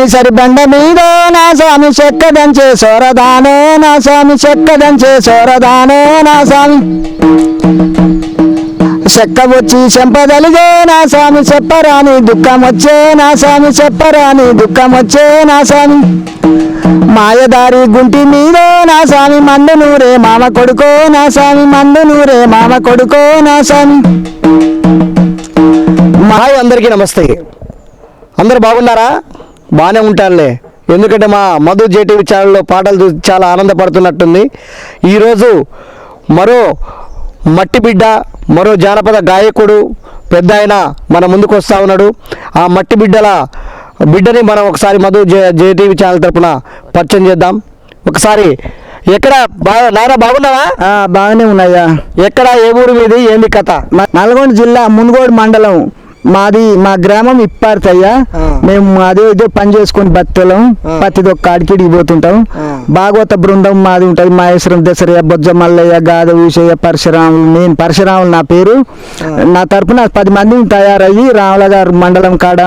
నిసరి బండ మీద నా స్వామి చెక్కదంచే సోరదానే నా స్వామి చెక్కదంచే సోరదానే నా స్వామి. చెక్క వచ్చి చెంపదలిగే నా స్వామి చెప్పరాని దుఃఖం వచ్చే నా స్వామి చెప్పరాని దుఃఖం వచ్చే నా స్వామి. మాయదారి గుంటి మీద నా స్వామి మందు నూరే మామ కొడుకో నా స్వామి మందు నూరే మామ కొడుకో నా స్వామి. మహాయ్ అందరికీ నమస్తే. అందరు బాగున్నారా? బాగానే ఉంటారులే ఎందుకంటే మా మధు జేటీవీ ఛానల్లో పాటలు చూసి చాలా ఆనందపడుతున్నట్టుంది. ఈరోజు మరో మట్టి బిడ్డ మరో జానపద గాయకుడు పెద్ద ఆయన మన ముందుకు వస్తూ ఉన్నాడు. ఆ మట్టి బిడ్డల బిడ్డని మనం ఒకసారి మధు జే జేటీవీ ఛానల్ తరపున పరిచయం చేద్దాం. ఒకసారి ఎక్కడ బాగా నారా బాగున్నావా? బాగానే ఉన్నాయా ఎక్కడ ఏ ఊరు మీది? ఏంది కథ? నల్గొండ జిల్లా మునుగోడు మండలం. మాది మా గ్రామం ఇప్పార్తయ్యా. మేము అదే ఇదే పని చేసుకొని బతికెళ్ళం ఆ. ప్రతిది ఒక్క అడికిడికి పోతుంటాం. భాగవత బృందం మాది ఉంటుంది మహేశ్వరం దసరయ్య బొజ్జ మల్లయ్య గాద ఊషయ్య పరశురాములు నేను పరశురాములు నా పేరు నా తరపున పది మంది తయారయ్యి రాముల గారు మండలం కాడ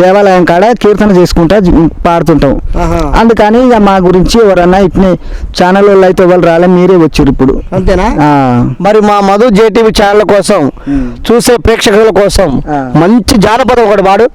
దేవాలయం కాడ కీర్తన చేసుకుంటా పాడుతుంటాం. అందుకని ఇక మా గురించి ఎవరన్నా ఇట్నే ఛానల్ వాళ్ళు అయితే ఎవరు రాలే మీరే వచ్చారు ఇప్పుడు అంతేనా. మరి మా మధు జేటీవీ ఛానల్ కోసం చూసే ప్రేక్షకుల కోసం. మంచి జానపదం ఒకటి వాడు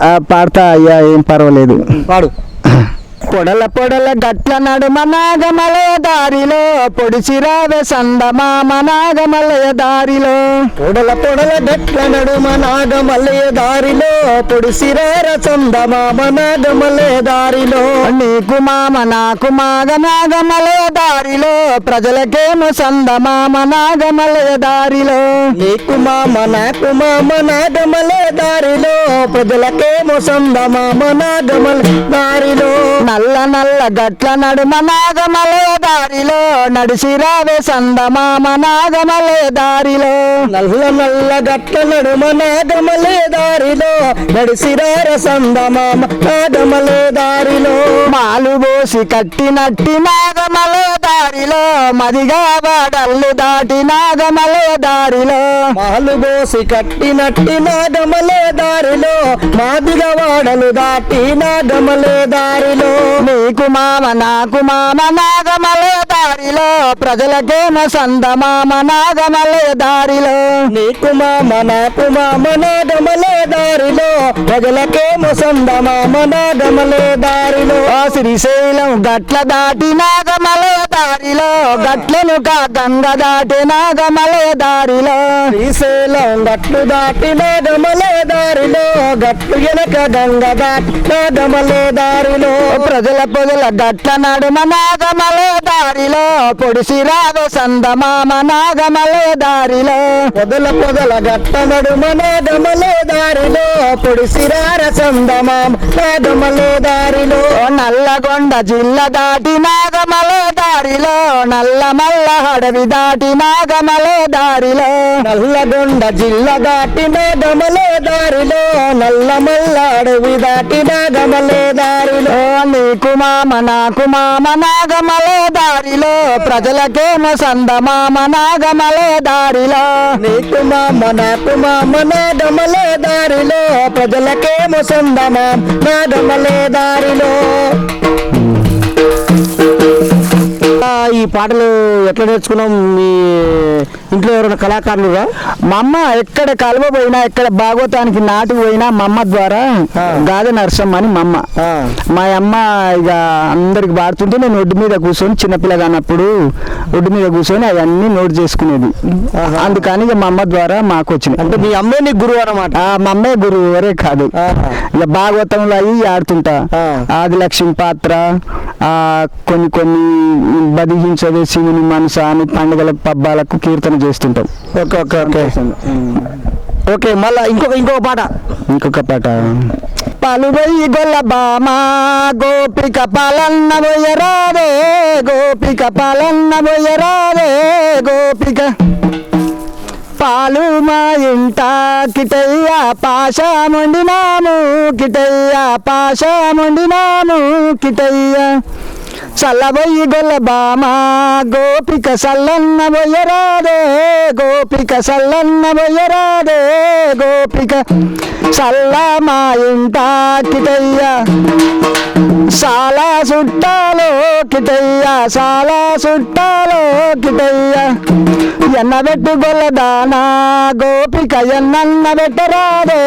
ఆ, పాడతా అయ్యా ఏం పర్వాలేదు. వాడు పొడల పొడల గట్ల నడుమ నాగమలయ దారిలో పొడిచిరావే సందమామ నాగమలయ దారిలో. పొడల పొడల గట్ల నడుమ నాగమల్లయ దారిలో పొడిసిరార చందమామ నాగమల్లయ దారిలో. నీకు మామ నాకు మాగ నాగమలయ దారిలో ప్రజలకేమో సందమామ నాగమలయ దారిలో. నీకు మామ నాకు మామ నాగమల్లయ దారిలో ప్రజలకేమో చందమామ నాగమల దారిలో. నల్ల నల్ల గట్ల నడుమ నాగమలయ దారిలో నడిసిరావే సందమామ నాగమలయ దారిలో నల్ల నల్ల గట్ల నడుమ నాగమలే దారిలో నడిసిరార సందమామ నాగమలే దారిలో మాలు పోసి కట్టినట్టి నాగమలయ దారిలో మదిగా వాడల్లు దాటి నాగమలయ దారిలో మాలు బోసి కట్టినట్టి నాగమలే దారిలో మాదిగా వాడలు దాటి నాగమలే దారిలో నీకు మామ నాకు మామ నాగమలే దారిలో. ప్రజలకేమ సంద మామ నాగమలే దారిలో. నీకు మామ నాకు మామ నాగమలే దారిలో. ప్రజలకేమ సంద మామ నాగమలే దారిలో. ఆ శ్రీశైలం గట్ల దాటి నాగమలే దారిలో. గట్లను కా గంగ దాటి నాగమలే దారిలో. శ్రీశైలం గట్లు దాటి నాగమలే దారిలో. గట్లు వెనక గంగ దాటి నాగమలే దారిలో. ప్రజల పొదల గట్ల నడుమ నాగమలే దారిలో. పొడిసి రాదు సందమామ నాగమలే దారిలో. పొదల పొదల గట్ట నడుమ నాగమలే దారిలో. పొడిసి రార సందమామ నాగమలే దారిలో. నల్లగొండ జిల్లా దాటి నాగమలే దారిలో. నల్ల మల్ల అడవి దాటి నాగమలే దారిలో. నల్లగొండ జిల్లా దాటి నాగమలే దారిలో. నల్ల మల్ల అడవి దాటి నాగమలే దారిలో. మీకు మామ నాకు మామ నాగమలే దారిలో. ప్రజలకేమో సందమామ నాగమలే దారిలో. నీకు మామ నాకు మామ నాగమలే దారిలో. ప్రజలకేమో సందమా నాగమలే దారిలో. ఈ పాటలు ఎట్లా నేర్చుకున్నాం మీ ఇంట్లో ఎవరైనా కళాకారులుగా మా అమ్మ ఎక్కడ కలువ పోయినా ఎక్కడ భాగవతానికి నాటికి పోయినా మా అమ్మ ద్వారా. గాద నరసమ్మ అని మా అమ్మ. మా అమ్మ ఇక అందరికి పాడుతుంటే నేను ఒడ్డు మీద కూర్చొని చిన్నపిల్లగా అన్నప్పుడు ఒడ్డు మీద కూర్చొని అవన్నీ నోట్ చేసుకునేది. అందుకని ఇక మా అమ్మ ద్వారా మాకు వచ్చినాయి అంటే మీ అమ్మే నీకు గురువు అన్నమాట ఆ, మా అమ్మే గురువు వరే కాదు. ఇక భాగవతంలో అవి ఆడుతుంటా. ఆదిలక్ష్మి పాత్ర ఆ కొన్ని కొన్ని బదిహించదే శివుని మనస అని పండుగలకు పబ్బాలకు కీర్తన చేస్తుంటాం. ఓకే. ఓకే ఓకే ఓకే మళ్ళా ఇంకొక ఇంకొక పాట. ఇంకొక పాట. పలువయ్యి గొల్ల బామా గోపిక పాలన్న బొయ్యరాదే గోపిక పాలన్న బొయ్యరాదే గోపిక. పాలు మా ఇంట కిటయ్య పాశముండినాము కిటయ్య పాశముండినాము కిటయ్య. చల్లబొయ్యి గొల్ల బామా గోపిక సల్లన్న బొయ్యరాదే గోపిక సల్లన్న బొయ్యరాదే గోపిక చల్ల మా ఇంట కిటయ్య. చాలా చుట్టాలో కిటయ్య సాలా చుట్టాలో కిటయ్య. ఎన్నబెట్టు గొల్లదానా గోపిక ఎన్నన్న పెట్టరాదే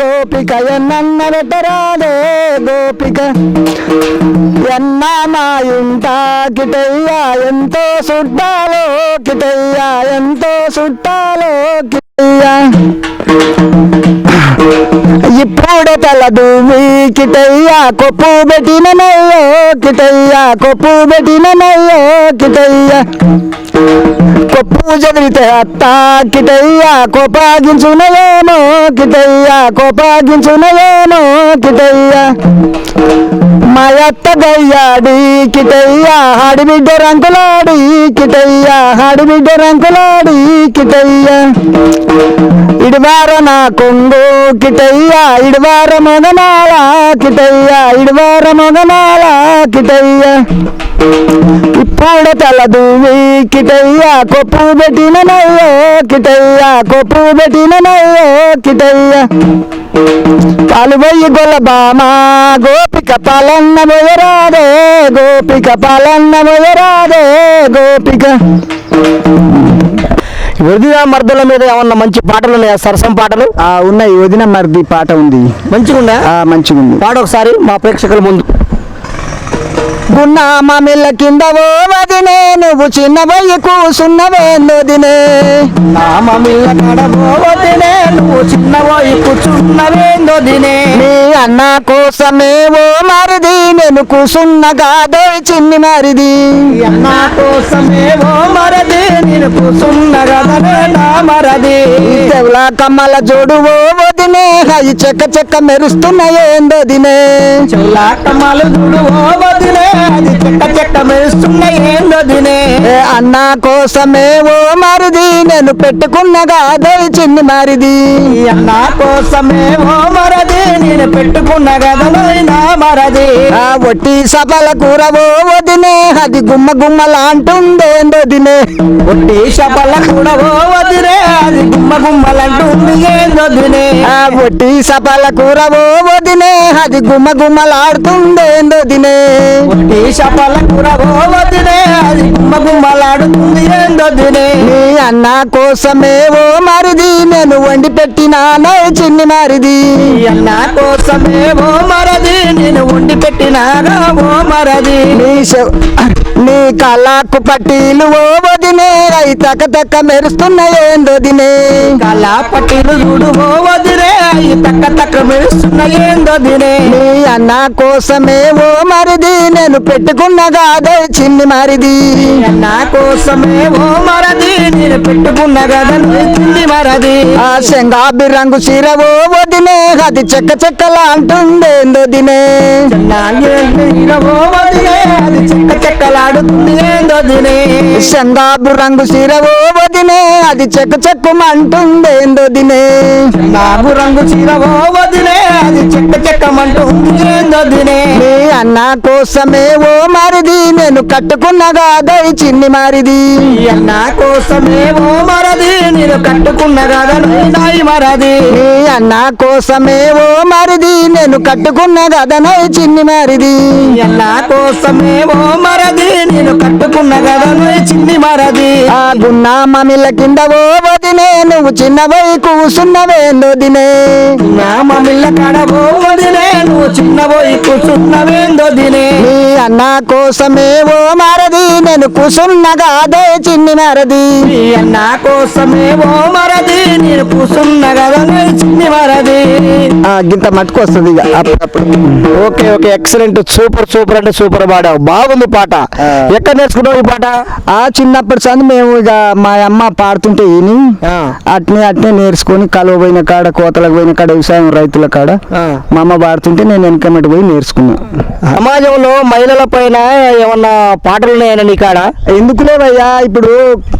గోపిక. ఎన్నన్న పెట్టరాదే గోపిక ఎన్న మా ఇంట కిటయ్య. ఎంతో సుట్టాలో కిటయ్యా ఎంతో చుట్టాలో కిటయ్య ఇప్పుడు తలదు కిటయ్యా కొప్పు పెట్టిన నయ్యో కిటయ్యా కొప్పు పెట్టిన నయ్యో కిటయ్యా. కొప్పు చదివితే అత్త కిటయ్యా కోపాగించునయేమో కిటయ్యా కోపాగించునయేమో కిటయ్యా మా అత్త గయ్యాడి కిటయ్యా హాడిబిడ్డ రంకులాడి కిటయ్యా హాడిబిడ్డ రంకులాడి కిటయ్యా ఇడివార నా కొంగు కిటయ్యా ఇడివార మగనాల కిటయ్యా ఇడివార మగనాల కిటయ్యా ఇప్పుడు తల దూవి కిట కిటయ్యా కొప్పు పెట్టిన నయ్యో కిటయ్యా కొప్పు పెట్టిన నయ్యో కిటయ్యా. పాలు పోయి గొల్లబామ గోపిక పాలన్న మొయరాదే గోపిక పాలన్న మొయరాదే గోపిక. వృద్ధిగా మర్దల మీద ఏమన్నా మంచి పాటలు ఉన్నాయా? సరసం పాటలు? ఆ ఉన్నాయి. వదిన మరిది పాట ఉంది. మంచిగా ఆ మంచిగా ఉంది పాట ఒకసారి మా ప్రేక్షకుల ముందు. గున్నా మామిళ్ళ కింద ఓ వదినే నువ్వు చిన్న బయ్యి కూసున్నవే నొదినే నామమిల్ల కడబోదినే నువ్వు చిన్నబోయి కూర్చున్నవేందోదినే నీ అన్న కోసమే ఓ మరిది నేను కూసున్నగాదో చిన్ని మరిది అన్న కోసమే ఓ మరది నేను కదనే నా మరది. తెవల కమ్మల జోడు ఓ వదినే అయి చెక్క చెక్క మెరుస్తున్నాయేందొదినే చెల్లా కమ్మలు చూడు ఓ వదినే అది చెక్క చెక్క మెరుస్తున్న ఏందోదినే ఏ అన్న కోసమే ఓ మరిది నేను పెట్టుకున్నగాదో చిన్ని మరిది. అన్న కోసమే ఓ మరది నేను పెట్టుకున్న కదనే నా మరది. ఆ ఒట్టి సఫల కూర ఓ వదినే అది గుమ్మ గుమ్మలాంటుందేందొదినే ఒట్టి కూడా ఓ వదినే అది గుమ్మ గుమ్మలంటుంది ఏందోదినే ఆ ఒట్టి సఫల కూర ఓ వదినే అది గుమ్మ గుమ్మలాడుతుందేందొదినే ఒట్టి కూడా ఓ వదినే అది గుమ్మ గుమ్మలాడుతుంది ఏందోదినే నీ అన్న కోసమే ఓ మరిది నేను వండి పెట్టినానే చిన్ని మరిది. అన్న కోసమే ఓ మరది నేను వండి పెట్టినాగా ఓ మరది. నీ నీ కళ్ళకు పట్టీలు ఓ వదినే అయి తక్క తక్క మెరుస్తున్నాయేందొదినే కళా పట్టిలు చూడు ఓ వదినే అవి తక్క తక్క మెరుస్తున్న ఏందోదినే నీ అన్న కోసమే ఓ మరిది నేను పెట్టుకున్న కాదే చిన్ని మరిది. అన్న కోసమే ఓ మరది నేను పెట్టుకున్న కదా తిండి మరది. ఆ శంగాబి రంగు చీర ఓ వదినే అది చెక్క చెక్కలా అంటుండేందొదినే ఓ వదినే అది చెక్క చెక్కలాడుతుంది ఏందోదినే శంగాబు రంగు చీర ఓ వదినే అది చెక్క చెక్కుమంటుండేందొదినే నాగు రంగు చీర ఓ వదినే అది చెక్క చెక్కమంటుంది ఏందోదినే నీ అన్న కోసమే ఓ మరిది నేను కట్టుకున్న కాదే చిన్ని మరిది. అన్న కోసమే ఓ మరది నేను కట్టుకున్న కదా నాయి మరది. నీ అన్న కోసమే ఓ మరిది నేను కట్టుకున్న కదనై చిన్ని మరిది. అన్న కోసమే ఓ మరది నేను కట్టుకున్న కదా చిన్ని మరది. ఆ గున్న మమిల కింద ఓ వదినే నువ్వు చిన్నవై కూసున్నవేందొదినే నా మమ్మిళ్ళ కాడ ఓ వదినే నువ్వు చిన్న పోయి కూర్చున్నవేందోదినే నీ అన్న కోసమే ఓ మరది నేను కూసున్న కాదే చిన్ని మరది. అన్న కోసమే ఓ మరది నేను కదా చిన్ని మరది. గింత మట్టుకు వస్తుంది ఇక. అప్పుడప్పుడు okay okay excellent super super అంటే సూపర్ పాడావు. బాగుంది పాట. ఎక్కడ నేర్చుకున్నావు ఈ పాట? ఆ చిన్నప్పటి సంది మేము ఇక మా అమ్మ పాడుతుంటే విని. అట్నే అట్నే నేర్చుకొని కలువ పోయిన కాడ కోతలకు పోయిన కాడ వ్యవసాయం రైతుల కాడ. మా అమ్మ పాడుతుంటే నేను వెనకమ్మటి పోయి నేర్చుకున్నా. సమాజంలో మహిళల పైన ఏమన్నా పాటలు ఉన్నాయన్నా నీ కాడ? ఎందుకు లేవయ్యా ఇప్పుడు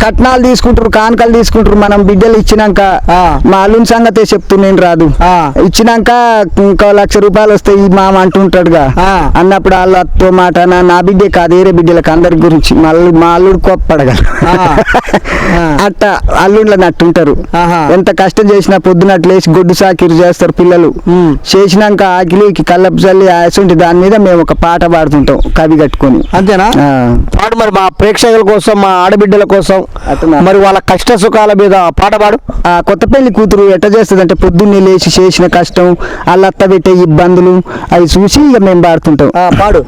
కట్నాలు తీసుకుంటారు కానుకలు తీసుకుంటారు మనం బిడ్డలు ఇచ్చినాక. మా అల్లుని సంగతే చెప్తున్నాను రాదు ఆ. ఇచ్చినాక ఇంకో లక్ష రూపాయలు వస్తాయి మామ అంటుంటాడుగా. అన్నప్పుడు వాళ్ళతో మాట నా బిడ్డే కాదు వేరే బిడ్డలకు అందరి గురించి మళ్ళీ మా అల్లుడు కోప్పడగా. అట్ట అల్లుండ్ల నట్టుంటారు. ఎంత కష్టం చేసినా పొద్దున అట్లేసి గొడ్డు సాకిరి చేస్తారు పిల్లలు. చేసినాక ఆకిలికి కల్లపు చల్లి ఆసుంటి దాని మీద మేము ఒక పాట పాడుతుంటాం కవి కట్టుకొని అంతేనా. పాడు మరి మా ప్రేక్షకుల కోసం మా ఆడబిడ్డల కోసం? మరి వాళ్ళ కష్ట సుఖాల మీద పాట పాడు. ఆ కొత్త పెళ్ళి కూతురు ఎట్ట చేస్తుంది అంటే పొద్దున్నే లేచి చేసిన కష్టం అల్లత్త పెట్టే ఇబ్బందులు అవి చూసి ఇక మేము పాడుతుంటాం. ఆ, పాడు.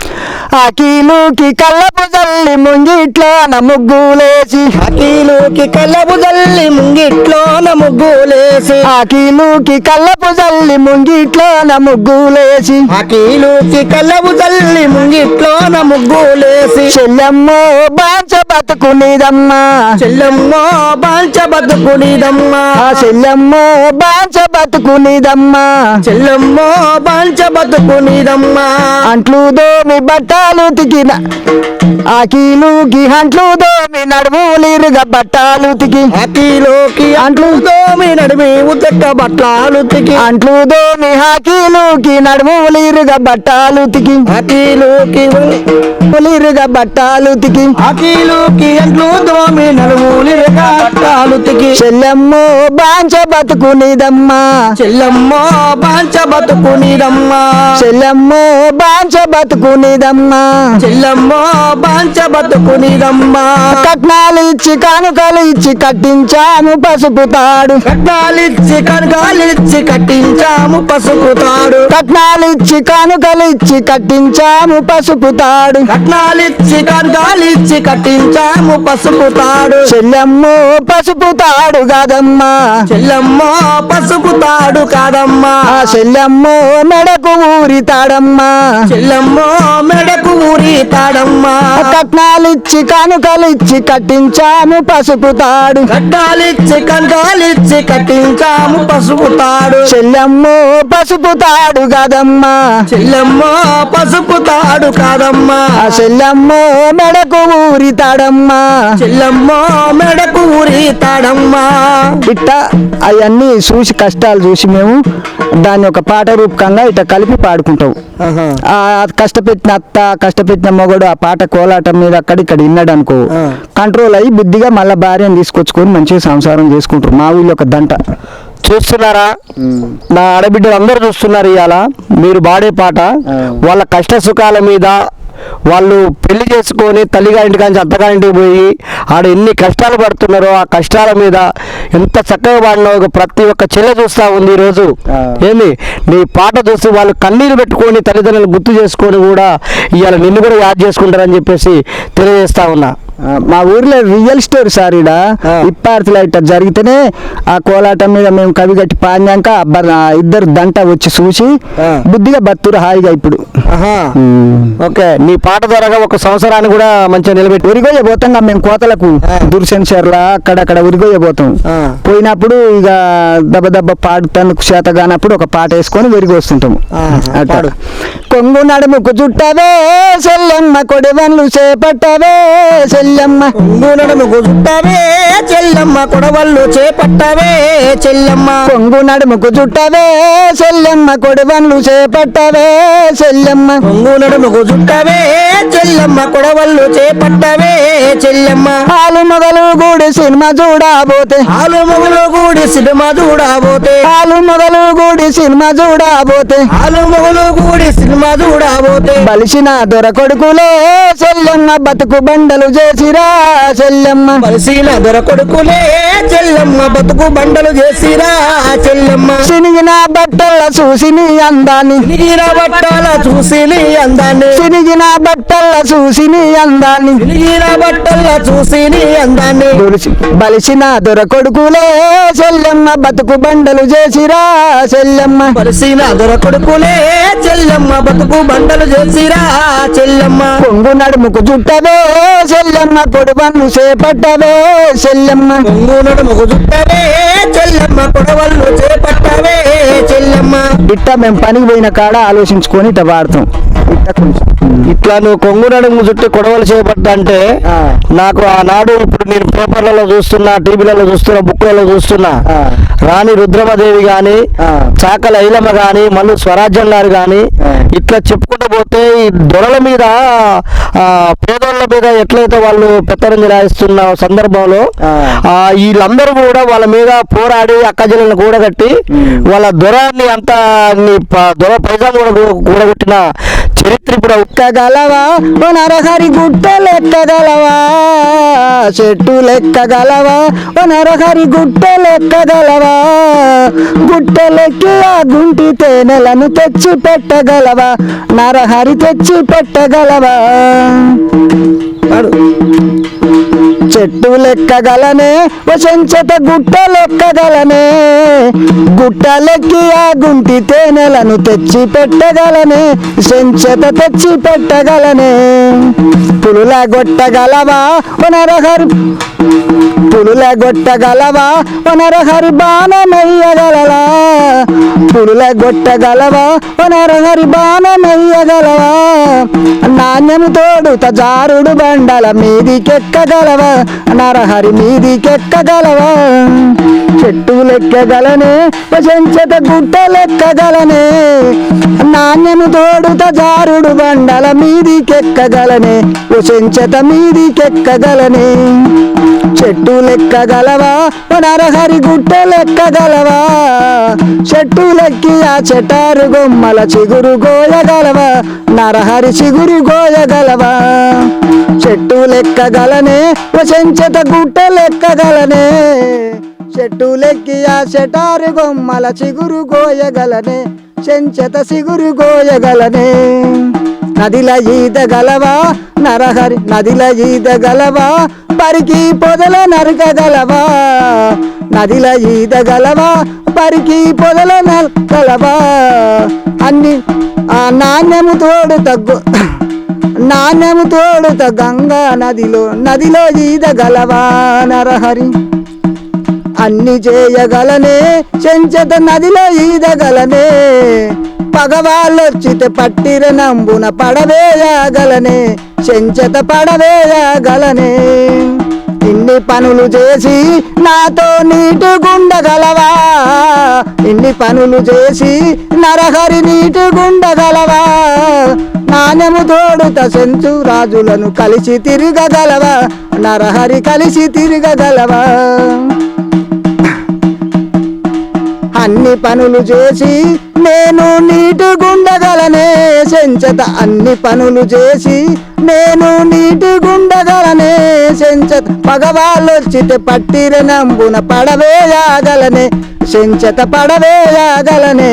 ఆకీలుకి కళ్ళపు జల్లి ముంగిట్లో నా ముగ్గులేసి అఖిలుకి కళ్ళపు జల్లి ముంగిట్లోన ముగ్గులేసి ఆకీలుకి కళ్ళపు జల్లి ముంగిట్లో నా ముగ్గులేసి అఖిలుకి కళ్ళపు జల్లి ముంగిట్లోన ముగ్గులేసి చెల్లెమ్మో బాంచ బతుకునిదమ్మా. చెల్లెమ్మో బాంచ బతుకునిదమ్మా. చెల్లెమ్మో బాంచ బతుకునిదమ్మా. చెల్లెమ్మో బాంచ బతుకునిదమ్మా. అంట్లు దోమి బట్టాలు తికిన ఆకీలుకి అంట్లు దోమి నడుములిరుగా బట్టాలు తికి. అఖిలోకి అంట్లు దోమి నడిమి ఉతక్క బట్లాలు తికి. అంట్లు దోమి హాకీలుకి నడుములిరుగా బట్టాలు తికి. అఖిలుకి ఉలిరుగా బట్టాలు తికి. అఖిలుకి అంట్లు దోమి నడుములి బట్లాలు తికి. చెల్లెమ్మో బాంచ బతుకునిదమ్మా చెల్లెమ్మో బాంచ బతుకునిదమ్మా చెల్లెమ్మో బాంచ బతుకునిదమ్మా చెల్లెమ్మో బాంచ బతుకునిదమ్మా కట్నాలు ఇచ్చి కానుకలు ఇచ్చి కట్టించాము పసుపు తాడు. కట్నాలిచ్చి కనకాలిచ్చి కట్టించాము పసుపు తాడు. కట్నాలు ఇచ్చి కానుకలు ఇచ్చి కట్టించాము పసుపు తాడు. కట్నాలిచ్చి కనకాలిచ్చి కట్టించాము పసుపు తాడు. చెల్లెమ్మో పసుపు తాడు కాదమ్మా. చెల్లెమ్మో పసుపు తాడు కాదమ్మా. చెల్లెమ్మో మెడకు ఊరి తాడమ్మా. చెల్లెమ్మో మెడకు ఊరి తాడమ్మా. కట్నాలు ఇచ్చి కానుకలు ఇచ్చి కట్టించాము పసుపు తాడు. కట్టాలిచ్చి కనకాలిచ్చి కట్టించాము పసుపు తాడు. చెల్లెమ్మో పసుపు తాడు కాదమ్మా. చెల్లెమ్మో పసుపు తాడు కాదమ్మా. చెల్లెమ్మో మెడకు ఊరి తాడమ్మా. చెల్లెమ్మో మెడకు ఊరి తాడమ్మా. ఇట్ట అవన్నీ చూసి కష్టాలు చూసి మేము దాన్ని ఒక పాట రూపకంగా ఇట్ట కలిపి పాడుకుంటాం. ఆ కష్టపెట్టిన అత్త కష్టపెట్టిన మొగడు ఆ పాట కోలాటం మీద అక్కడిక్కడ విన్నాడు అనుకో. కంట్రోల్ అయ్యి బుద్ధిగా మళ్ళీ భార్యను తీసుకొచ్చుకొని మంచిగా సంసారం చేసుకుంటారు. మా ఊళ్ళో ఒక దంట. చూస్తున్నారా? నా ఆడబిడ్డలు అందరూ చూస్తున్నారు ఇవాళ మీరు పాడే పాట. వాళ్ళ కష్ట సుఖాల మీద వాళ్ళు పెళ్ళి చేసుకొని తల్లిగారింటి కానీ అత్తగారింటికి పోయి ఆడ ఎన్ని కష్టాలు పడుతున్నారో ఆ కష్టాల మీద ఎంత చక్కగా పాడినావు ప్రతి ఒక్క చెల్లె చూస్తా ఉంది ఈరోజు. ఏంది? నీ పాట చూసి వాళ్ళు కన్నీరు పెట్టుకొని తల్లిదండ్రులు గుర్తు చేసుకొని కూడా ఇవాళ నిన్ను కూడా యాడ్ చేసుకుంటారని చెప్పేసి తెలియజేస్తా ఉన్నా. మా ఊర్లో రియల్ స్టోరీ సార్ ఆ. ఇప్పార్తిలో ఇట్ట జరిగితేనే ఆ కోలాటం మీద మేము కవి కట్టి పాడినాక ఇద్దరు దంట వచ్చి చూసి. బుద్ధిగా బతురు హాయిగా ఇప్పుడు ఓకే నీ పాట ద్వారా ఒక సంవత్సరాన్ని కూడా మంచిగా నిలబెట్టి ఉరిగొయ్య పోతాం మేము కోతలకు. దుర్శంచర్ల అక్కడక్కడ ఉరిగొయ్య పోతాం ఆ. పోయినప్పుడు ఇక దెబ్బ దెబ్బ పాడుతాను చేత కానప్పుడు ఒక పాట వేసుకొని విరిగి వస్తుంటాము. పాడు. కొంగు నడుముకు చుట్టవే సెల్లెమ్మ కొడివన్లు చేపట్టవే సెల్లెమ్మ నడుముకు చుట్టవే చెల్లెమ్మ. కొడవళ్ళు చేపట్టవే చెల్లెమ్మ. కొంగు నడుముకు చుట్టవే సెల్లెమ్మ కొడివన్లు చేపట్టవే సెల్లెమ్మ కొంగు నడుముకు చుట్టవే చెల్లెమ్మ. కొడవళ్ళు చేపట్టవే చెల్లెమ్మ. పాలు మొగలు గూడి సినిమా చూడబోతే. ఆలు మొగులు కూడి సినిమా చూడబోతే. పాలు మొగలు గూడి సినిమా చూడబోతే. ఆలు మొగులు కూడి సినిమా చూడబోతే. బలిసిన దొర కొడుకులే చెల్లెమ్మ బతుకు బండలు చేసిరా చెల్లెమ్మ. బలిసిన దొర కొడుకులే చెల్లెమ్మ. బతుకు బండలు చేసిరా చెల్లెమ్మ. సినిగిన బట్టల చూసి నీ అందాన్ని. నీర బట్టాల చూసి నీ అందాన్ని. సినిగిన బట్టల చూసి నీ అందాన్ని. నీర బట్టల చూసి నీ అందాన్ని. బలిసి- బలిసిన దొర కొడుకులే చెల్లెమ్మ. బతుకు బండలు చేసిరా చెల్లెమ్మ. బలిసిన దొర కొడుకులే చెల్లెమ్మ. బతుకు బండలు చేసిరా చెల్లెమ్మ. పొంగు నడుముకు చుట్టవే చెల్లెమ్మ. కొడువన్ను చేపట్టవే చెల్లెమ్మ కొంగు నడుముకు చుట్టవే చెల్లెమ్మ కొడవళ్ళు చేపట్టవే చెల్లెమ్మ ఇట్ట మేము పనికి పోయిన కాడ ఆలోచించుకొని ఇట్ట కొంచెం ఇట్లా నువ్వు కొంగు నడుము చుట్టూ కొడవలు చేపట్టంటే ఆ. నాకు ఆనాడు ఇప్పుడు నేను పేపర్లలో చూస్తున్నా టీవీలలో చూస్తున్నా బుక్లలో చూస్తున్నా. రాణి రుద్రమదేవి గాని. చాకల ఐలమ్మ గాని మళ్ళీ స్వరాజ్యం గారు గాని. ఇట్లా చెప్పుకుంటూ పోతే ఈ దొరల మీద ఆ, పేదోళ్ళ మీద ఎట్లయితే వాళ్ళు పెత్తరంజి రాయిస్తున్న సందర్భంలో వీళ్ళందరూ కూడా వాళ్ళ మీద పోరాడి అక్కజలను కూడగట్టి. వాళ్ళ దొరాన్ని అంతా దొర పైజాం కూడా కూడగట్టిన చరిత్ర ఇప్పుడు ఎక్కగలవా ఓ నరహరి గుట్ట లెక్కగలవా? చెట్టు లెక్కగలవా? ఓ నరహరి గుట్ట లెక్కగలవా? గుట్ట లెక్కి ఆ గుంటి తేనెలను తెచ్చి పెట్టగలవా నరహరి తెచ్చి పెట్టగలవా పాడు. చెట్టు లెక్కగలనే ఓ గుట్ట లెక్కగలనే గుట్టలెక్కి ఆ గుంటి తేనెలను తెచ్చి పెట్టగలనే చెంచత తెచ్చి పెట్టగలనే పులుల గొట్టగలవా ఓ పులులగొట్టగలవా పులుల గొట్టగలవా? బాణమయ్యగలవా నరహరి బాణమెయ్యగలవా? పులుల గొట్టగలవా? బాణమెయ్యగలవా? నాణ్యము తోడుత జారుడు బండల మీదికెక్కగలవా? నరహరి మీదికెక్కగలవా? చెట్టు లెక్కగలనే చెంచత గుట్ట లెక్కగలనే. నాణ్యము తోడుత జారుడు బండల మీదికెక్కగలనే ఓ మీదికెక్కగలనే. చెట్టు లెక్కగలవా ఓ నరహరి గుట్ట లెక్కగలవా చెట్టు లెక్కి ఆ చెటారు గొమ్మల చిగురు గోయగలవా? నరహరి చిగురు గోయగలవా? చెట్టు లెక్కగలనే ఓ చెంచత గుట్ట లెక్కగలనే చెట్టు లెక్కి ఆ చెటారు గొమ్మల చిగురు గోయగలనే చెంచత సిగురు గోయగలనే. నదిల ఈదగలవా నరహరి నదిల ఈదగలవా పరికి పొదల నరకగలవా నదిల ఈదగలవా పరికి పొదల నరకలవా అన్ని ఆ నాణ్యము తోడు తగ్గు నాణ్యము తోడుత గంగా నదిలో నదిలో ఈదగలవా నరహరి అన్ని చేయగలనే చెంచత నదిలో ఈదగలనే. పగవాళ్ళొచ్చితే పట్టిర నంబున పడవేయగలనే చెంచత పడవేయగలనే. ఇన్ని పనులు చేసి నాతో నీటుగుండగలవా ఇన్ని పనులు చేసి నరహరి నీటుగుండగలవా నాణ్యము తోడుత సెంచు రాజులను కలిసి తిరగగలవా? నరహరి కలిసి తిరగగలవా? అన్ని పనులు చేసి నేను నీటుగుండగలనే సెంచత అన్ని పనులు చేసి నేను నీటుగుండగలనే సెంచత పగవాళ్ళొచ్చితే పట్టిర నంబున పడవేయాగలనే సెంచత పడవేయాగలనే.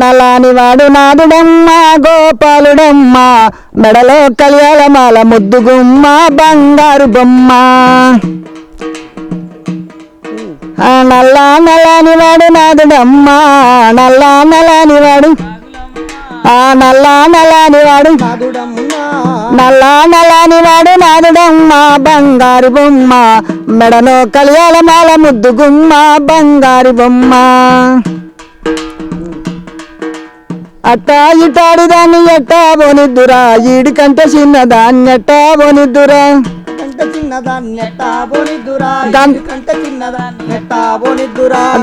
నలాని వాడు నాదుడమ్మ గోపాలుడమ్మ మెడలో కలియాలమాల ముద్దుగుమ్మ బంగారు బొమ్మ. నల్లా నల్లాని వాడు నాదుడమ్మ నల్లా నల్లాని వాడు ఆ నల్లా నల్లాని వాడు నల్లా నల్లాని వాడు నాదుడమ్మ బంగారు బొమ్మ. మెడలో కలియాల మాల ముద్దు గుమ్మ బంగారు బొమ్మ. అట్టా ఇటాడు దాన్ని ఎట్టా బోనిద్దురా ఈడి కంటే చిన్నదాన్ని ఎట్టా బోనిద్దురా కంట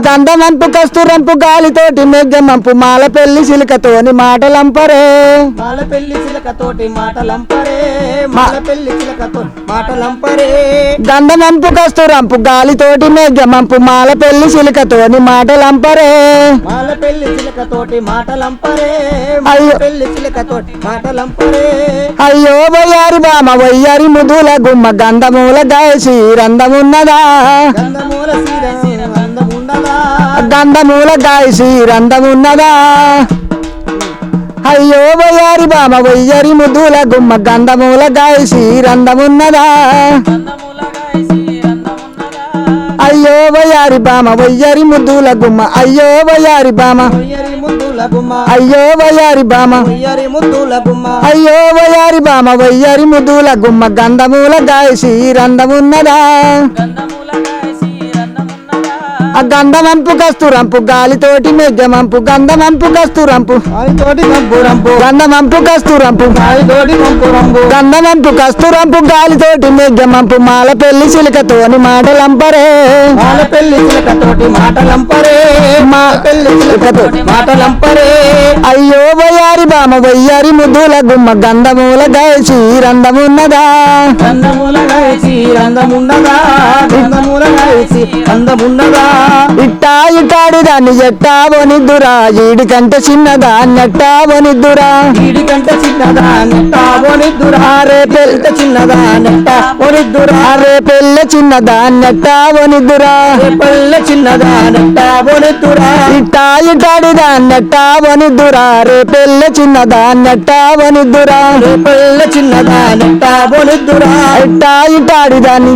గంధమంపు కస్తురంపు గాలితోటి మెగ్గమంపు మాల పెళ్ళి సిలికతోని మాటలంపరే. మాల పెళ్ళి చిలకతోటి మాటలంపరే. మాల పెళ్ళి చిలకతో మాటలంపరే. గంధమంపు కస్తురంపు గాలితోటి మెగ్గమంపు మాల పెళ్ళి సిలికతోని మాటలంపరే. మాల పెళ్ళి చిలకతోటి మాటలంపరే. అయ్యో. పెళ్ళి చిలకతోటి మాటలంపరే. అయ్యో వయ్యారి బామ వయ్యారి ముదుల గుమ్మ గంధమూల గాయసి రంధమున్నదా గంధమూల గాయసి రంధమున్నదా అయ్యో వయ్యారి బామ వయ్యరి ముద్దుల గుమ్మ గంధమూల గాయసి రంధమున్నదా వయారి వయ్యారి బామ వయ్యారి ముద్దుల గుమ్మ అయ్యో వయ్యారి బామ. అయ్యో వయారి బామ. అయ్యో వయ్యారి బామ వయ్యారి ముద్దుల గుమ్మ గంధముల గాయసి రంధమున్నదా ఆ గంధమంపు కస్తురంపు గాలితోటి మెగ్గమంపు గంధమంపు కస్తురంపు గాలితోటి కంపు రంపు గంధమంపు కస్తురంపు గాలితోటి కంపు రంపు గంధమంపు కస్తురంపు గాలితోటి మెగ్గమంపు మాల పెళ్ళి చిలుకతోని మాటలంపరే. మాల పెళ్ళి చిలకతోటి మాటలంపరే. మాల పెళ్ళి చిలకతోటి మాటలంపరే. అయ్యో వయ్యారి బామ వయ్యారి ముద్దుల గుమ్మ గంధమూల గాయసి రంధమున్నదా? గంధముల గాయచి అందముండదా గాయచి అందముండదా ఇట్టా ఇట్టాడి దాన్ని ఎట్టా వనిద్దురా ఈడి కంటే చిన్నదా నెట్టా వనిద్దురా వీడి కంటే చిన్నదా నెట్ట బోనిద్దురా రే పెళ్త చిన్నదా నెట్ట బోనిద్దురా అరే పెళ్ళ చిన్నదా నెట్టా వనిద్దురా రే పల్లె చిన్నదా నెట్ట బోనిద్దురా ఇట్టా ఇట్టాడి దాన్ని నెట్టా వనిద్దురా రే పెళ్ళ చిన్నదా నెట్టా వనిద్దురా రే పల్లె చిన్నదా నెట్ట బోనిద్దురా ఇట్టా ఇట్టాడి దాన్ని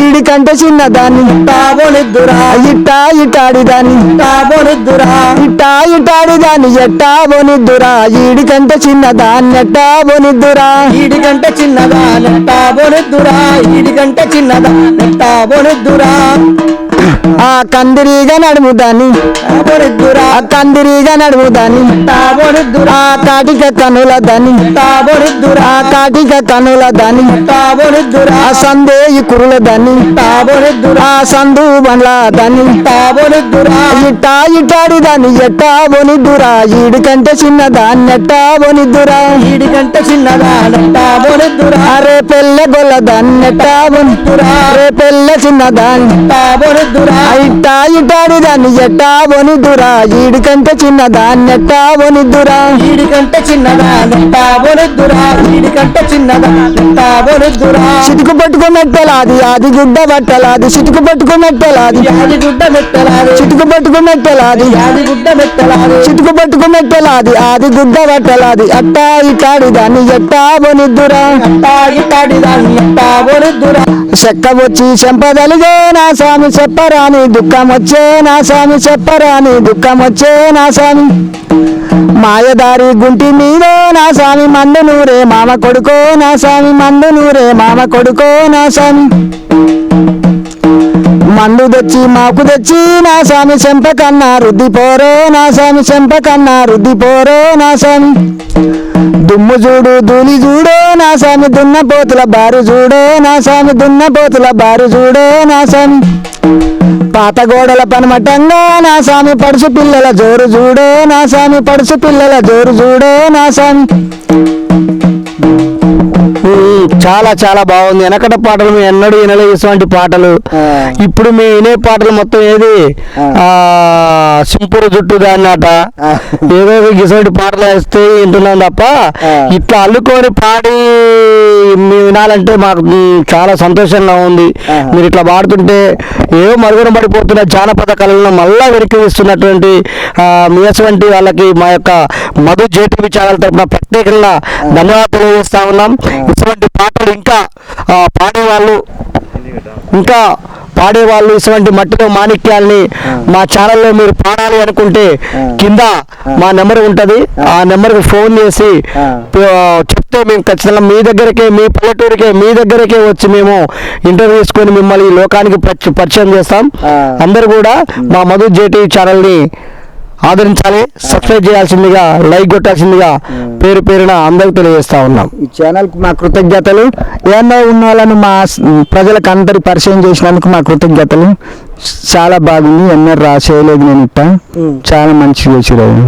ఈడి కంటే చిన్నదాన్ని. నెట్ట బోనిద్దురా ఇట్టా ఇట్టాడి దాన్ని నెట్ట బోనిద్దురా ఇట్టా ఇట్టాడి దాన్ని ఎట్టా వనిద్దురా ఈడి కంటే చిన్నదా నెట్టా వనిద్దురా ఈడి కంటే చిన్నదా నెట్ట బోనిద్దురా ఈడి కంటే చిన్నదా నెట్ట బోనిద్దురా ఆ కందిరీగా నడుముదాని. బోనిద్దురా ఆ కందిరీగా నడుముదాని. బోనిద్దురా ఆ కాటిక కనుల దాని బోనిద్దురా ఆ కాటిక కనుల దాని బోనిద్దురా ఆ సందేయి కురుల దాని బోనిద్దురా ఆ సందు బండ్ల దాని బోనిద్దురా ఇట్టా ఇట్టాడి దాన్ని ఎట్టా వనిద్దురా. ఈడి కంటే చిన్నదా నెట్టా వనిద్దురా. ఈడి కంటే చిన్నదా నెట్ట బోనిద్దురా అరే పెళ్ళ గొల్ల దాన్ని నెట్టా వనిద్దురా రే పెళ్ళ చిన్నదాన్ని నెట్ట బోనిద్దురా ఇట్టా ఇట్టాడి దాన్ని ఎట్టా వనిద్దురా ఈడి కంటే చిన్నదా నెట్టా వనిద్దురా ఈడి కంటే చిన్నదా నెట్ట బోనిద్దురా ఈడి కంటే చిన్నదా నెట్ట బోనిద్దురా చిటుకు పట్టుకున్నట్టలాది ఆది గుడ్డ బట్టలాది చిటుకు పట్టుకున్నట్టలాది యాది గుడ్డ మెట్టలాది. చిటుకు పట్టుకున్నట్టలాది యాది గుడ్డ మెట్టలాది. చిటుకు పట్టుకున్నట్టలాది ఆది గుడ్డ బట్టలాది. అట్టా ఇట్టాడి దాన్ని ఎట్టా వనిద్దురా అట్టా ఇట్టాడి దాన్ని నెట్ట బోనిద్దురా చెక్క వచ్చి చెంపదలిగే నా స్వామి చెప్పరాని దుఃఖం వచ్చే నా స్వామి చెప్పరాని దుఃఖం వచ్చే నా స్వామి. మాయదారి గుంటి మీదో నా స్వామి మందు నూరే మామ కొడుకో నా స్వామి మందు నూరే మామ కొడుకో నా స్వామి. మందు తెచ్చి మాకు తెచ్చి నా స్వామి చెంపకన్నా రుద్ది పోరో నా స్వామి చెంపకన్నా రుద్ది పోరో నా స్వామి. దుమ్ము చూడు దూలి చూడో నా స్వామి దున్న పోతుల బారు చూడో నా స్వామి దున్న పోతుల బారు చూడో నా స్వామి. పాత గోడల పనిమటంగా నా స్వామి పడుచు పిల్లల జోరు చూడు నా స్వామి పడుచు పిల్లల జోరు చూడు నా స్వామి. చాలా చాలా బాగుంది. వెనకట పాటలు మేము ఎన్నడూ వినలేదు ఇటువంటి పాటలు. ఇప్పుడు మీ వినే పాటలు మొత్తం ఏది? ఆ. సింపురు జుట్టు దాన్నట ఏదో ఇటువంటి పాటలు వేస్తే వింటున్నాం తప్ప ఇట్లా అల్లుకొని పాడి మేము వినాలంటే మాకు చాలా సంతోషంగా ఉంది. మీరు ఇట్లా పాడుతుంటే ఏవో మరుగున పడిపోతున్న జానపద కళలను మళ్ళా వెనక్కి తీస్తున్నటువంటి ఆ, మీ అటువంటి వాళ్ళకి మా యొక్క మధు జేటీవీ ఛానల్ తరఫున ప్రత్యేకంగా ధన్యవాదాలు తెలియజేస్తా ఉన్నాం. ఇటువంటి పాటలు ఇంకా పాడేవాళ్ళు ఇంకా పాడేవాళ్ళు ఇటువంటి మట్టిలో మాణిక్యాల్ని మా ఛానల్లో మీరు పాడాలి అనుకుంటే కింద మా నెంబర్ ఉంటుంది. ఆ. నెంబర్కి ఫోన్ చేసి చెప్తే మేము ఖచ్చితంగా మీ దగ్గరకే మీ పల్లెటూరికే మీ దగ్గరకే వచ్చి మేము ఇంటర్వ్యూ తీసుకొని మిమ్మల్ని లోకానికి పరిచ- పరిచయం చేస్తాం. అందరూ కూడా మా మధు జేటీ ఛానల్ని ఆదరించాలి సబ్స్క్రైబ్ చేయాల్సిందిగా లైక్ కొట్టాల్సిందిగా పేరు పేరున అందరికి తెలియజేస్తా ఉన్నాం. ఈ ఛానల్కి మా కృతజ్ఞతలు. ఏమో ఉన్న వాళ్ళను మా ప్రజలకు అందరి పరిచయం చేసినందుకు మా కృతజ్ఞతలు. చాలా బాగుంది ఎన్నో రా చేయలేదు నేను ఇట్ట చాలా మంచిగా చేసిరావు